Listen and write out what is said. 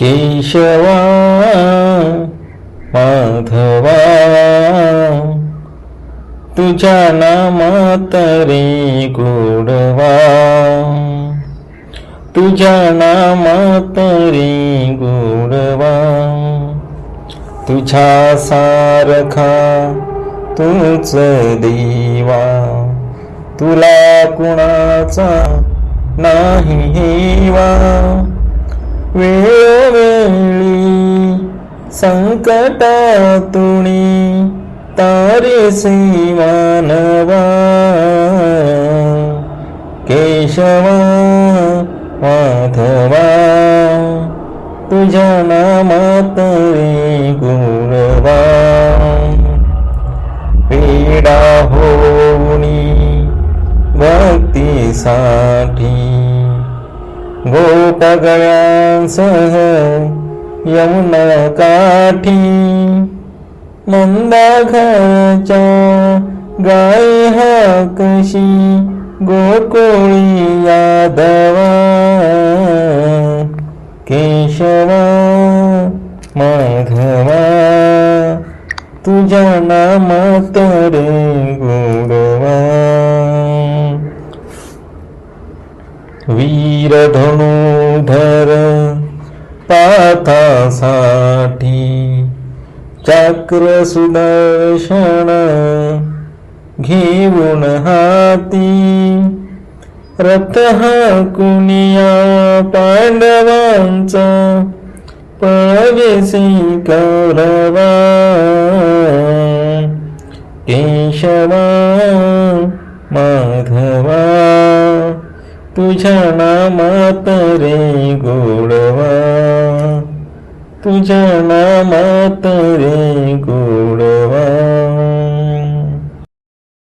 केशवा माधवा तुझ्या नामात रे गोडवा. तुझ्या नामात रे गोडवा. तुझ्या सारखा तूच देवा. तुला कुणाचा नाही हेवा. वेळ संकटातुणी तारेसी मानवा केशवा माधवा तुझ्या नामात रे पीडा होणी भक्तीसाठी गोपगळ्यांसह यमुना काठी नंदाघरच्या गाय हा कशी गोकुळी यादवा. केशवा माधवा तुझ्या नामात रे गोडवा. वीरधनुधर धनुधर पाथासाठी चक्र सुदर्शन घेऊन हाती. रथ कुनिया पांडवांचा पळवेसी कौरवा. केशवा माधवा तुझ्या नामात रे गोडवा. तुझ्या नामात रे गोडवा